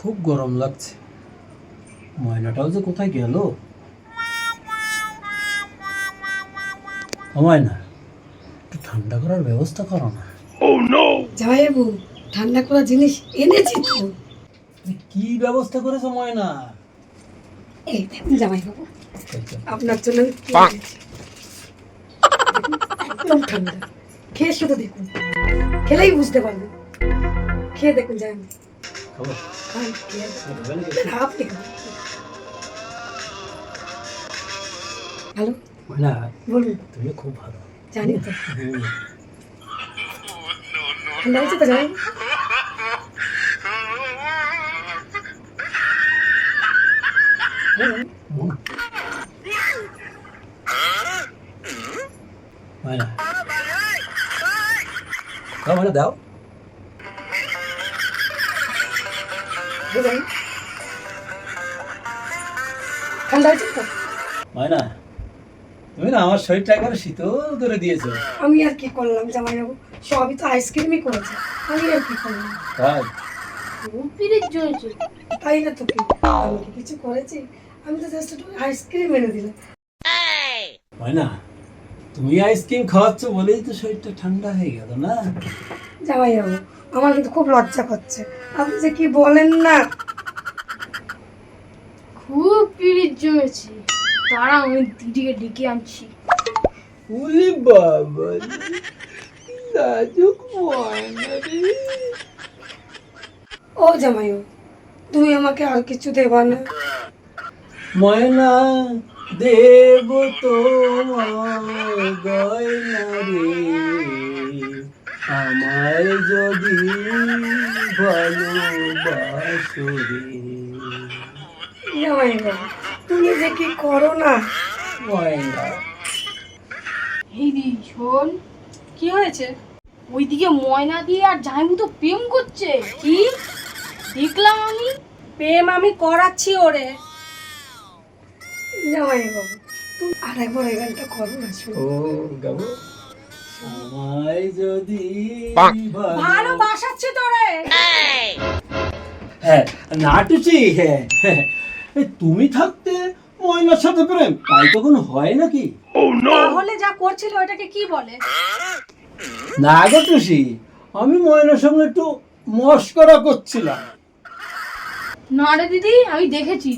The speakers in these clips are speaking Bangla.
খুব গরম লাগছে। ময়নাটাও যে কোথায় গেল? ময়না একটু ঠান্ডা করার ব্যবস্থা করো না। জামাইবাবু ঠান্ডা করা জিনিস এনেছি তো। কি ব্যবস্থা করেছ ময়না? এই আপনার জন্য। একদম ঠান্ডা। খেয়ে শুধু দেখুন। খেলেই বুঝতে পারবেন। খেয়ে দেখুন জামাইবাবু। খাব? খান, খেয়ে দেখুন। খাবে নাকি? না, আপনি খান হ্যালো ময়না বলুন তুমি খুব ভালো জানি তো হুম। ঠান্ডা হয়েছে তো জামাই হুম। ময়না দাও ঠান্ডা হয়েছে তো ময়না তুমি না আমার শরীরটা একবার শীতল করে দিয়েছ। আমি আর কি করলাম জামাইবাবু সবই তো আইসক্রিমই করেছে। আমি আর কি করলাম? তাই? না তো কি? আমি কিছু করেছি? আমি তো জাস্ট একটু আইসক্রিম এনে দিলাম। ময়না তুমি আইসক্রিম খাওয়াচ্ছ বলেই তো শরীরটা ঠান্ডা হয়ে গেল না? জামাইবাবু আমার কিন্তু খুব লজ্জা করছে। আপনি যে কি বলেন না? খুব পিরিত জমেছে। তারা আমি দিদিকে ডেকে আনছি। উলি বাবা লাজুক ময়না রে। ও জামাইবাবু তুমি আমাকে আর কিছু দেবা না। ময়না দেব তোমায় গয়না রে আমায় যদি ভালোবাসো রে তুমি যে কি করো না? ময়না। এই দি শোন কি হয়েছে? ওইদিকে ময়না দিয়ে আর জাইমু তো প্রেম করছে। কি? দেখলাম আমি? প্রেম আমি করাচ্ছি ওরে। তুমি আর একবার এই গানটা করো না ও গাবো। আমায় যদি তোরে। হ্যাঁ নাটুচি হ্যাঁ হ্যাঁ। তুমি থাকতে ময়নার সাথে প্রেম তাই তো কোনো হয় নাকি? তাহলে যা করছিল ওটাকে কি বলে? না গো টুসি আমি ময়নার সঙ্গে একটু মস্করা করছিলাম। না রে দিদি আমি দেখেছি।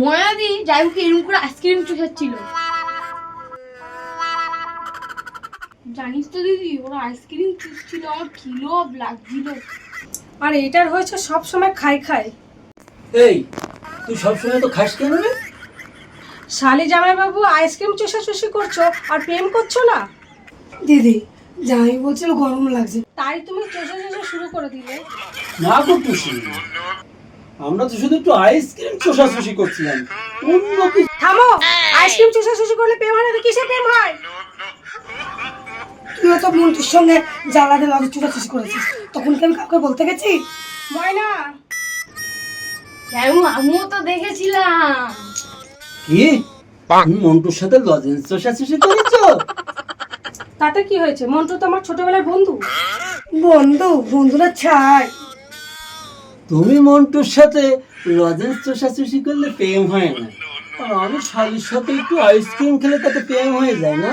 ময়না যাই হোক এরকম করে আইসক্রিম চুষাচ্ছিল জানিস তো দিদি ওরা আইসক্রিম চুষছিল আমার কিলো লাগছিল। আর এটার হয়েছে সব সময় খাই খাই। এই তুই সবসময় তো খাস কেন রে? শালি জামাইবাবু আইসক্রিম চুষাচুষি করছ আর প্রেম করছ না? দিদি জামাই বলছিল গরম লাগছে। তাই তুমি চুষাচুষি শুরু করে দিলে। না টুসি। আমরা তো শুধু একটু আইসক্রিম চোষাচুষি করছিলাম। অন্য কিছু থামো! আইসক্রিম চুষাচুষি করলে প্রেম হয় না কিসে প্রেম হয়? তুইও তো মন্টুর সঙ্গে জ্বালা দিয়ে লগে চুষাচুষি করেছিস। তখন কি আমি কাউকে বলতে গেছি? ময়না! আমিও তো দেখেছিলাম। কি? তুমি মন্টুর সাথে লজেন্স চোষাচুষি করেছ? তাতে কি হয়েছে? মন্টু তো আমার ছোটবেলার বন্ধু। বন্ধু বন্ধুরা ছাই। তুমি মন্টুর সাথে লজেন্স চোষাচুষি করলে প্রেম হয় না। আর আমি শালির সাথে একটু আইসক্রিম খেলে তাতে প্রেম হয়ে যায় না?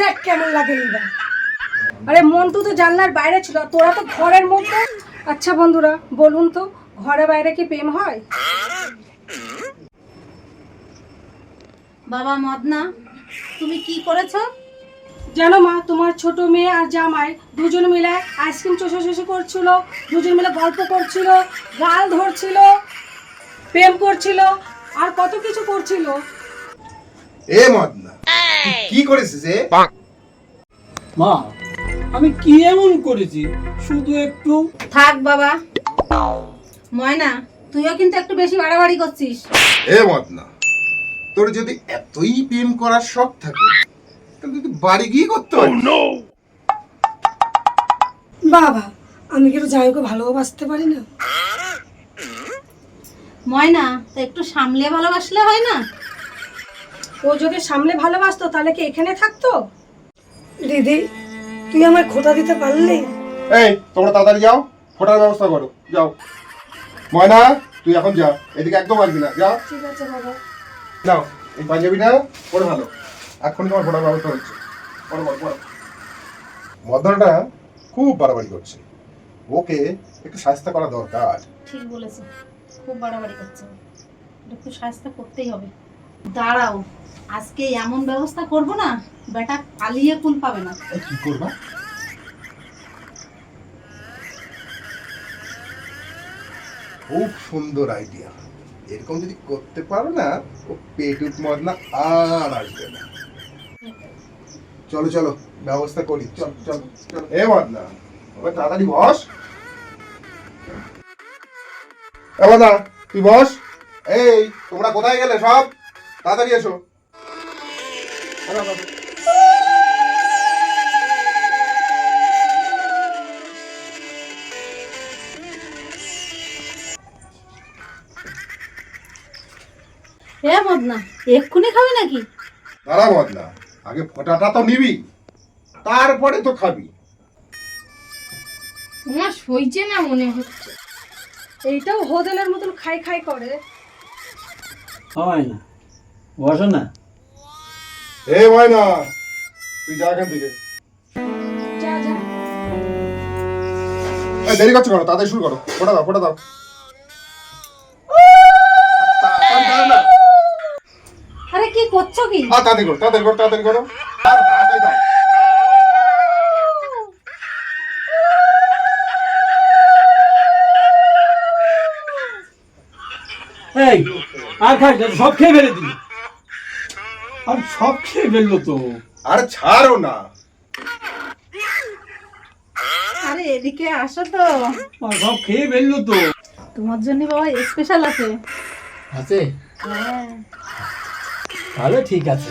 দেখ কেমন লাগে এইবার। আরে মন্টু তো জানলার বাইরে ছিল তোরা তো ঘরের মধ্যে। আচ্ছা বন্ধুরা বলুন তো ঘরে বাইরে কি প্রেম হয়? বাবা মদনা তুমি কি করেছ? জানো মা তোমার ছোট মেয়ে আর জামাই দুজন মিলে আইসক্রিম চষে চষে করছিল দুজন মিলে গল্প করছিল গাল ধরছিল প্রেম করছিল আর কত কিছু করছিল। এ মদনা তুই কি করেছিস এ? মা আমি কি এমন করেছি? শুধু একটু থাক বাবা। ময়না তুইও কিন্তু একটু বেশি বাড়াবাড়ি করছিস। এ মদনা তোর যদি এতই প্রেম করার শখ থাকে তাহলে তুই বাড়ি গিয়ে করতে পারিস। বাবা আমি জামাইকে ভালোবাসতে পারি না? ময়না তো একটু সামলে ভালোবাসলে হয় না? ও যদি সামনে ভালোবাসতো তাহলে কি এখানে থাকতো? দিদি তুই আমায় খোটা দিতে পারলি? এই তোমরা তাড়াতাড়ি যাও ফোটার ব্যবস্থা করো যাও। ময়না তুই এখন যা এদিকে একদম আসবি না যা। ঠিক আছে বাবা। নাও এই পাঞ্জাবিটা পরে ভালো। এখন তোমার ব্যবস্থা হচ্ছে। মদনটা খুব বাড়াবাড়ি করছে। ওকে একটু শাস্তি করা দরকার। ঠিক বলেছে। খুব বাড়াবাড়ি করছে। একটু সাহায্য করতেই হবে। দাঁড়াও আজকে এমন ব্যবস্থা করব না বেটা পালিয়ে কুল পাবে না। কি করবা? খুব সুন্দর আইডিয়া এরকম যদি করতে পারো না ও পেটুক মদনা আর আসবে না। চলো চলো ব্যবস্থা করি। চল চল চল। এ মদনা এবার তাড়াতাড়ি বস। এ তুই বস। এই তোমরা কোথায় গেলে সব? তাড়াতাড়ি এসো। এ মদনা এক্ষুনি খাবি নাকি? দাঁড়া বদলা। আগে ফোঁটাটা তো নিবি তারপরে তো খাবি। তোমার সইছে না মনে হচ্ছে? এইটাও হোটেলের মতন খাই খাই করে। হয় না। বসো না। এ ময়না তুই যা এখান থেকে। যা যা। দেরি করছ করো তাড়াতাড়ি শুরু করো। ফোটা দাও ফোটা দাও তাড়াতাড়ি দাও না। আরে কি করছ কি? আ, তাড়াতাড়ি করো তাড়াতাড়ি করো তাড়াতাড়ি করো আর তাড়াতাড়ি দাও। এই আর খাস না, সব খেয়ে ফেলে দিলি আর সব খেয়ে ফেলল তো। আরে ছাড়ো না। আরে এদিকে আসো তো। আর সব খেয়ে ফেলল তো। তোমার জন্য বাবা স্পেশাল আছে। আছে? হ্যাঁ। তাহলে ঠিক আছে।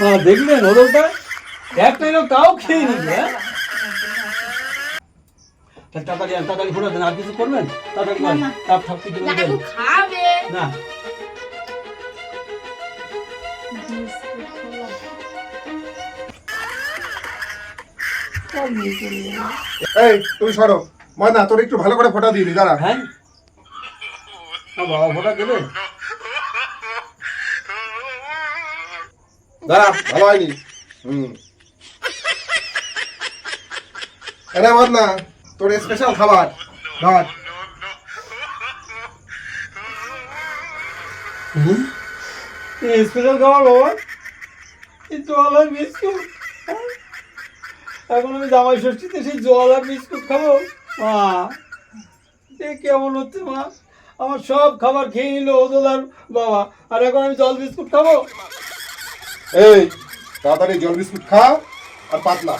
না দেখলেন ওদেরটা একটা এলো তাও খেয়ে নিবে হ্যাঁ? তা তাড়াতাড়ি তাড়াতাড়ি ফুটে দেন আর কিছু করবেন? তাড়াতাড়ি করেন তাপ থাপ কিছু খাবে। না। এই তুমি সরো। ময়না তোর একটু ভালো করে ফোটা দিবি দাঁড়া। হ্যাঁ? না বাবা ফোটা দেবে দাঁড়া ভালো হয়নি। হুম। আরে মদনা তোর স্পেশাল খাবার। ধর। স্পেশাল খাবার বাবা? জল আর বিস্কুট। হ্যাঁ? এখন আমি জামাই ষষ্ঠীতে সেই জল আর বিস্কুট খাব। মা এ কেমন হচ্ছে মা? আমার সব খাবার খেয়ে নিল ওদল আর বাবা। আর এখন আমি জল বিস্কুট খাব? এই তাড়াতাড়ি জল বিস্কুট খা আর পাতলা।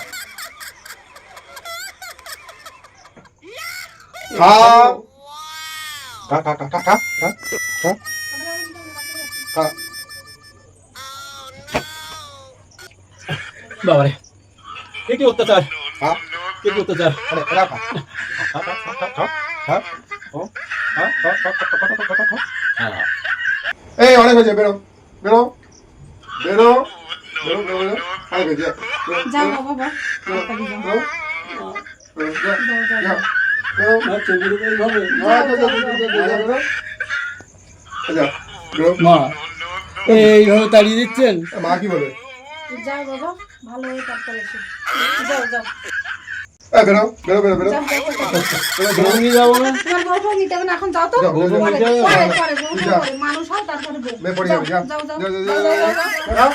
খা। খা খা খা খা খা খা খা। খা। বাবারে কি অত্যাচার? কি অত্যাচার? আরে এরা খা খা খা খা খা। হ্যাঁ। এই অনেক হয়েছে বেরো। বেরো। বেরো। বেরো বেরো বেরো। হ্যাঁ, আরে বেরিয়ে আচ্ছা, আচ্ছা, মা এইভাবে তাড়িয়ে দিচ্ছেন? মা কি বলে? যাও বাবা ভালো হয়ে তারপরে যাও যাও। বেরো বেরো বেরো বেরো বৌনি যাব না তোমার বউ বউ নিতে না এখন যাও তো বউ বউ নিতে যাব পরে পরে বউ মানুষ হয় তারপরে বউ পড়ে যাবে যাও যাও যাও যাও